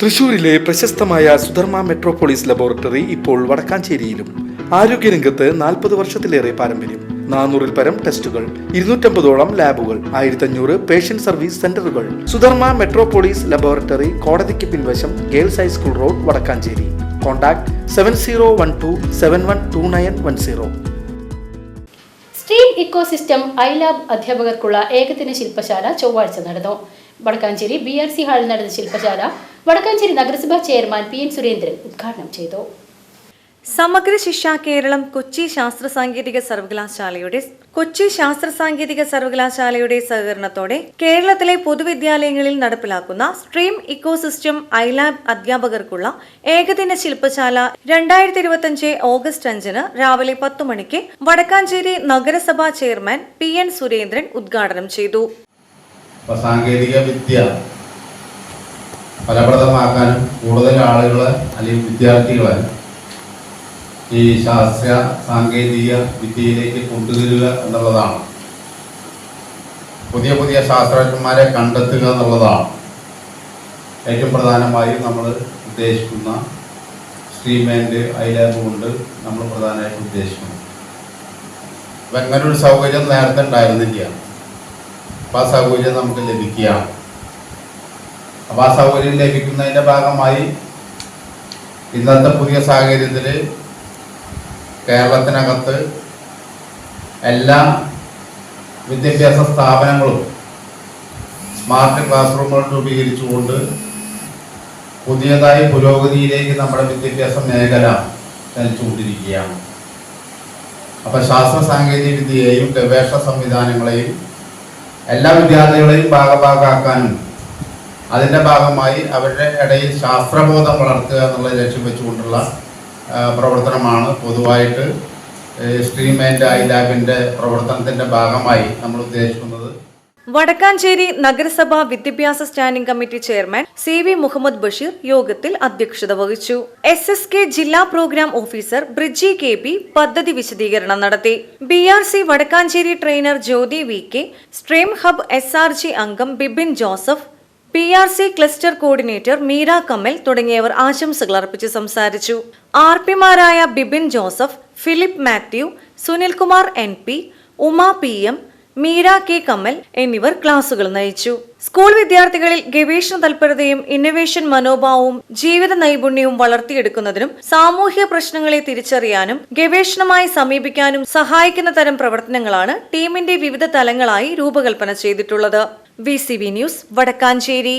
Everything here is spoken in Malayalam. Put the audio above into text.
തൃശൂരിലെ പ്രശസ്തമായ സുധർമ്മ മെട്രോപോളിസ് ലബോറട്ടറി ഇപ്പോൾ വടക്കാഞ്ചേരിയിലും. ആരോഗ്യരംഗത്ത് നാൽപ്പത് വർഷത്തിലേറെ പാരമ്പര്യം. നാനൂറിൽ പരം ടെസ്റ്റുകൾ ഇരുന്നൂറ്റമ്പതോളം ലാബുകൾ ആയിരത്തഞ്ഞൂറ് പേഷ്യന്റ് സർവീസ് സെന്ററുകൾ. സുധർമ്മ മെട്രോപോളിസ് ലബോറട്ടറി കോടതിക്ക് പിൻവശം girls high school road Vadakkanchery. Contact seven zero one two seven one two nine one zero. Stream ecosystem I lab അധ്യാപകർക്കുള്ള ഏകദിന ശില്പശാല ചൊവ്വാഴ്ച നടന്നു. വടക്കാഞ്ചേരി ബി ആർ സി ഹാളിൽ നടന്ന ശില്പശാല വടക്കാഞ്ചേരി നഗരസഭാ ചെയർമാൻ പി എൻ സുരേന്ദ്രൻ ഉദ്ഘാടനം ചെയ്തു. സമഗ്ര ശിക്ഷ കേരളം കൊച്ചി ശാസ്ത്ര സാങ്കേതിക സർവകലാശാലയുടെ കൊച്ചി ശാസ്ത്ര സാങ്കേതിക സർവകലാശാലയുടെ സഹകരണത്തോടെ കേരളത്തിലെ പൊതുവിദ്യാലയങ്ങളിൽ നടപ്പിലാക്കുന്ന സ്ട്രീം ഇക്കോസിസ്റ്റം ഐലാബ് അധ്യാപകർക്കുള്ള ഏകദിന ശില്പശാല രണ്ടായിരത്തി ഇരുപത്തിയഞ്ച് ഓഗസ്റ്റ് അഞ്ചിന് രാവിലെ പത്തു മണിക്ക് വടക്കാഞ്ചേരി നഗരസഭാ ചെയർമാൻ പി എൻ സുരേന്ദ്രൻ ഉദ്ഘാടനം ചെയ്തു. അപ്പോൾ സാങ്കേതിക വിദ്യ ഫലപ്രദമാക്കാനും കൂടുതൽ ആളുകളെ അല്ലെങ്കിൽ വിദ്യാർത്ഥികളെ ഈ ശാസ്ത്ര സാങ്കേതിക വിദ്യയിലേക്ക് കൊണ്ടുവരിക എന്നുള്ളതാണ്. പുതിയ പുതിയ ശാസ്ത്രജ്ഞന്മാരെ കണ്ടെത്തുക എന്നുള്ളതാണ്. ഏറ്റവും പ്രധാനമായും നമ്മൾ ഉദ്ദേശിക്കുന്ന സ്ട്രീം ആൻഡ് ഐ ലാബ് കൊണ്ട് നമ്മൾ പ്രധാനമായിട്ട് ഉദ്ദേശിക്കുന്നത്. അപ്പം അങ്ങനെ ഒരു സൗകര്യം നേരത്തെ ഉണ്ടായിരുന്നില്ല. അപ്പോൾ ആ സൗകര്യം നമുക്ക് ലഭിക്കുകയാണ്. അപ്പോൾ ആ സൗകര്യം ലഭിക്കുന്നതിന്റെ ഭാഗമായി ഇന്നത്തെ പുതിയ സാഹചര്യത്തിൽ കേരളത്തിനകത്ത് എല്ലാ വിദ്യാഭ്യാസ സ്ഥാപനങ്ങളും സ്മാർട്ട് ക്ലാസ് റൂമുകൾ രൂപീകരിച്ചുകൊണ്ട് പുതിയതായി പുരോഗതിയിലേക്ക് നമ്മുടെ വിദ്യാഭ്യാസ മേഖല ചലിച്ചുകൊണ്ടിരിക്കുകയാണ്. അപ്പോൾ ശാസ്ത്ര സാങ്കേതിക വിദ്യയെയും ഗവേഷണ സംവിധാനങ്ങളെയും എല്ലാ വിദ്യാർത്ഥികളെയും ഭാഗഭാഗമാക്കാനും അതിന്റെ ഭാഗമായി അവരുടെ ഇടയിൽ ശാസ്ത്രബോധം വളർത്തുക എന്നുള്ള ലക്ഷ്യം വെച്ചുകൊണ്ടുള്ള പ്രവർത്തനമാണ്. പൊതുവായിട്ട് സ്ട്രീം ആൻഡ് ഐ ലാബിന്റെ പ്രവർത്തനത്തിന്റെ ഭാഗമായി നമ്മൾ ഉദ്ദേശിക്കുന്നത് വടക്കാഞ്ചേരി നഗരസഭാ വിദ്യാഭ്യാസ standing committee chairman C V Muhammad Basheer യോഗത്തിൽ അധ്യക്ഷത വഹിച്ചു. എസ് എസ് കെ ജില്ലാ programme officer Briji K P പദ്ധതി വിശദീകരണം നടത്തി. B R C Vadakkanchery trainer Jyothi V K stream hub S R G അംഗം Bibin Joseph P R C cluster coordinator Meera Kamal തുടങ്ങിയവർ ആശംസകൾ അർപ്പിച്ച് സംസാരിച്ചു. R പിമാരായ Bibin Joseph Philip Mathew Sunilkumar N P Uma P M Meera K Kammal എന്നിവർ ക്ലാസുകൾ നയിച്ചു. സ്കൂൾ വിദ്യാർത്ഥികളിൽ ഗവേഷണ തൽപരതയും ഇന്നവേഷൻ മനോഭാവവും ജീവിത നൈപുണ്യവും വളർത്തിയെടുക്കുന്നതിനും സാമൂഹ്യ പ്രശ്നങ്ങളെ തിരിച്ചറിയാനും ഗവേഷണമായി സമീപിക്കാനും സഹായിക്കുന്ന തരം പ്രവർത്തനങ്ങളാണ് ടീമിന്റെ വിവിധ തലങ്ങളായി രൂപകൽപ്പന ചെയ്തിട്ടുള്ളത്. V news Vadakkanchery.